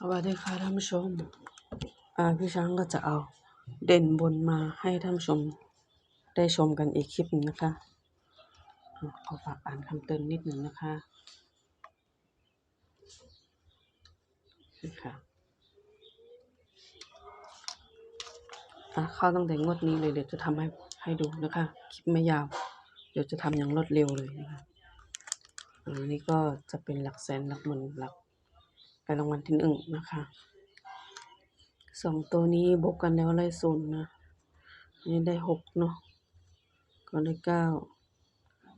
สวัสดีค่ะท่านผู้ชม อ่าพี่ช้างก็จะเอาเด่นบนมาให้ท่านผู้ชมได้ชมกันอีกคลิปหนึงนะคะขอฝากอ่านคำเตือนนิดหนึ่งนะคะค่ะอะเข้าตั้งแต่งวดนี้เลยเดี๋ยวจะทำให้ให้ดูนะคะ คลิปไม่ยาว เดี๋ยวจะทำอย่างรวดเร็วเลยนะคะอันนี้ก็จะเป็นหลักแสนหลักหมื่นหลัก ไปรางวัลที่หนึ่งนะคะสองตัวนี้บวกกันแล้วได้ศูนย์นะนนี้ได้หกเนาะก็ได้เก้า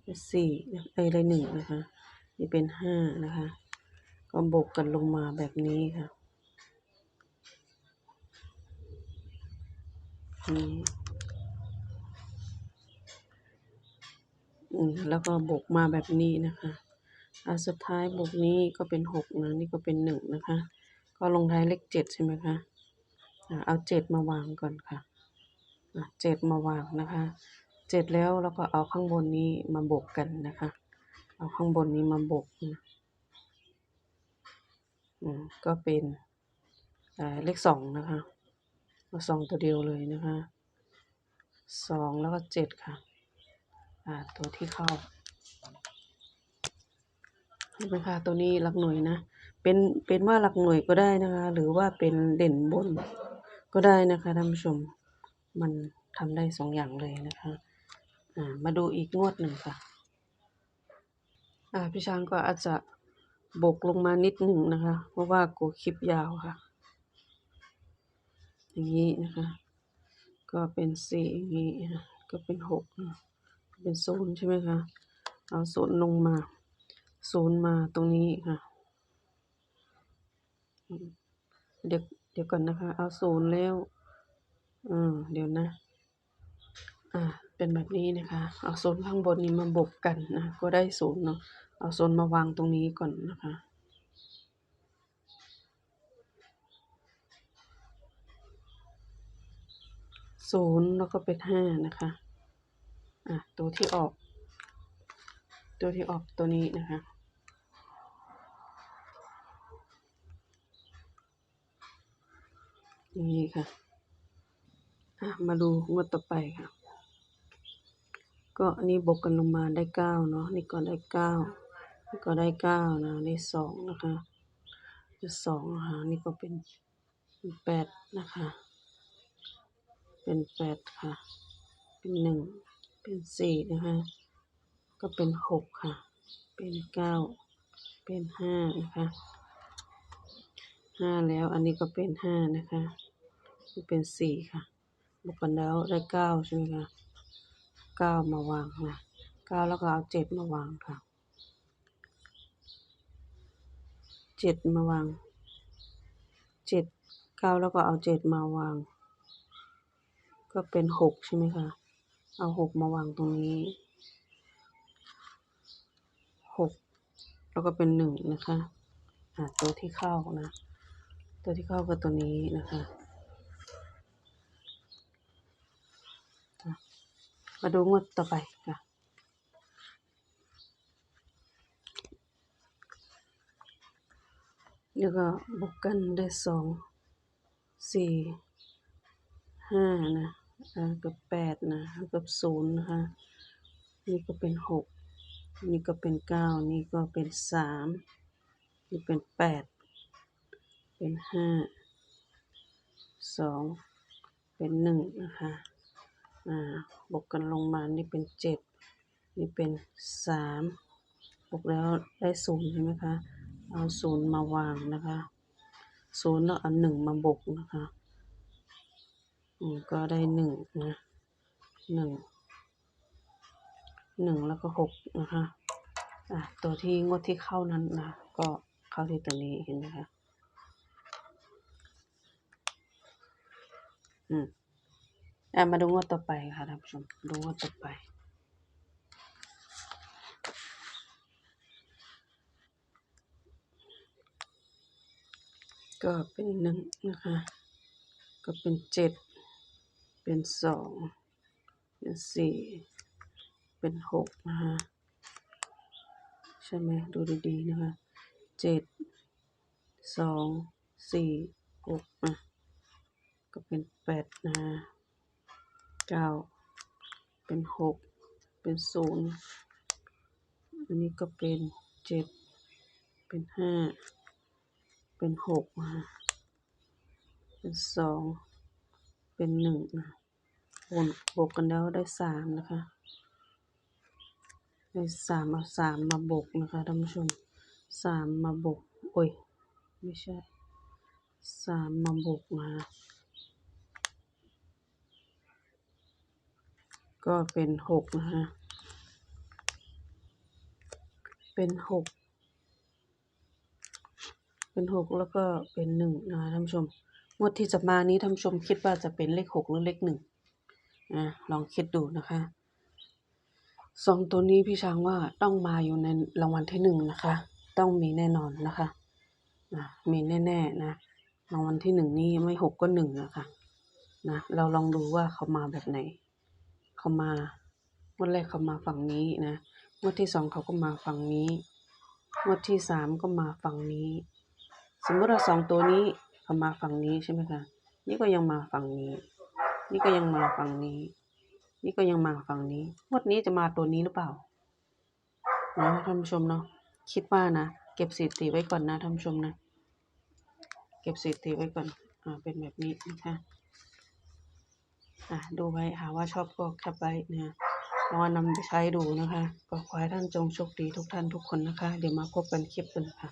ได้สี่ได้ได้หนึ่งนะคะ นี่เป็นห้านะคะ ก็บวกกันลงมาแบบนี้ค่ะนี่อืมแล้วก็บวกมาแบบนี้นะคะ อันสุดท้ายบวกนี้ก็เป็นหกนะนี่ก็เป็นหนึ่งนะคะ ก็ลงท้ายเลขเจ็ดใช่ไหมคะอ่าเอาเจ็ดมาวางก่อนค่ะอะเจ็ดมาวางนะคะเจ็ดแล้วเราก็เอาข้างบนนี้มาบวกกันนะคะ เอาข้างบนนี้มาบวกนะอืมก็เป็นอ่าเลขสองนะคะเอาสองตัวเดียวเลยนะคะสองแล้วก็เจ็ดค่ะอ่าตัวที่เข้า เห็นไหมคะตัวนี้หลักหน่วยนะ เป็นเป็นว่าหลักหน่วยก็ได้นะคะ หรือว่าเป็นเด่นบนก็ได้นะคะท่านผู้ชมมันทำได้สองอย่างเลยนะคะอ่ามาดูอีกงวดหนึ่งค่ะอ่าพี่ช้างก็อาจจะบกลงมานิดหนึ่งนะคะ เพราะว่ากลัวคลิปยาวค่ะ อย่างนี้นะคะ ก็เป็นสี่อย่างนี้ก็เป็นหกเป็นศูนย์ใช่ไหมคะ เอาศูนย์ลงมา ศูนย์มาตรงนี้ค่ะ เดี๋ยวเดี๋ยวก่อนนะคะ เอาศูนย์แล้วอืมเดี๋ยวนะ อ่า เป็นแบบนี้นะคะ เอาศูนย์ข้างบนนี้มาบวกกันนะ ก็ได้ศูนย์เนาะ เอาศูนย์มาวางตรงนี้ก่อนนะคะศูนย์แล้วก็เป็นห้านะคะ อะ ตัวที่ออก ตัวที่ออกตัวนี้นะคะ อย่างนี้ค่ะอะมาดูงวดต่อไปค่ะ ก็อันนี้บวกกันลงมาได้เก้าเนาะนี่ก็ได้เก้านี่ก็ได้เก้านะนี่สองนะคะจะสองนะคะนี่ก็เป็นแปดนะคะ เป็นแปดค่ะ เป็นหนึ่งเป็นสี่นะคะ ก็เป็นหกค่ะ เป็นเก้าเป็นห้านะคะห้าแล้วอันนี้ก็เป็นห้านะคะ เป็นสี่ค่ะบวกกันแล้วได้เก้าใช่ไหมคะเก้ามาวางนะเก้าแล้วก็เอาเจ็ดมาวางค่ะเจ็ดมาวางเจ็ดเก้าแล้วก็เอาเจ็ดมาวาง ก็เป็นหกใช่ไหมคะเอาหกมาวางตรงนี้หกแล้วก็เป็นหนึ่งนะคะอ่าตัวที่เข้านะ ตัวที่เข้าก็ตัวนี้นะคะ มาดูงวดต่อไปค่ะแล้วก็บวกกันได้สองสี่ห้านะอ่ากับแปดนะกับศูนย์นะคะนี่ก็เป็นหกนี่ก็เป็นเก้านี่ก็เป็นสามนี่เป็นแปดเป็นห้าสองเป็นหนึ่งนะคะ บวกกันลงมานี่เป็นเจ็ดนี่เป็นสามบวกแล้วได้ศูนย์ใช่ไหมคะ เอาศูนย์มาวางนะคะศูนย์แล้วเอาหนึ่งมาบวกนะคะก็ได้หนึ่งนะหนึ่งหนึ่งแล้วก็หกนะคะอะตัวที่งวดที่เข้านั้นนะก็เข้าที่ตัวนี้เห็นไหมคะอืม อะมาดูงวดต่อไปค่ะท่านผู้ชมดูงวดต่อไป ก็เป็นหนึ่งนะคะ ก็เป็นเจ็ดเป็นสองเป็นสี่เป็นหกนะคะใช่ไหมดูดีๆนะคะเจ็ดสองสี่หกนะก็เป็นแปดนะ เก้าเป็นหกเป็นศูนย์อันนี้ก็เป็นเจ็ดเป็นห้าเป็นหกนะเป็นสองเป็นหนึ่งนะบนบวกกันแล้วได้สามนะคะ ได้สามเอาสามมาบวกนะคะท่านผู้ชมสามมาบวกโอ้ย ไม่ใช่สามมาบวกมา ก็เป็นหกนะฮะ เป็นหก เป็นหกแล้วก็เป็นหนึ่งนะคะท่านผู้ชม งวดที่จะมานี้ท่านผู้ชมคิดว่าจะเป็นเลขหกหรือเลขหนึ่งอะลองคิดดูนะคะสองตัวนี้พี่ช้างว่าต้องมาอยู่ในรางวัลที่หนึ่งนะคะ ต้องมีแน่นอนนะคะอะมีแน่ๆนะรางวัลที่หนึ่งนี่ไม่หกก็หนึ่งนะคะนะเราลองดูว่าเขามาแบบไหน เขามางวดแรกเขามาฝั่งนี้นะงวดที่สองเขาก็มาฝั่งนี้งวดที่สามก็มาฝั่งนี้ สมมติว่าสองตัวนี้เขามาฝั่งนี้ใช่ไหมคะนี่ก็ยังมาฝั่งนี้ นี่ก็ยังมาฝั่งนี้ นี่ก็ยังมาฝั่งนี้งวดนี้จะมาตัวนี้หรือเปล่าเนาะท่านผู้ชมเนาะคิดว่านะเก็บสถิติไว้ก่อนนะท่านผู้ชมนะ เก็บสถิติไว้ก่อนอ่าเป็นแบบนี้นะคะ อะดูไว้หาว่าชอบก็แคปไว้นะลองนำไปใช้ดูนะคะขอให้ท่านจงโชคดีทุกท่านทุกคนนะคะ เดี๋ยวมาพบกันคลิปกันค่ะ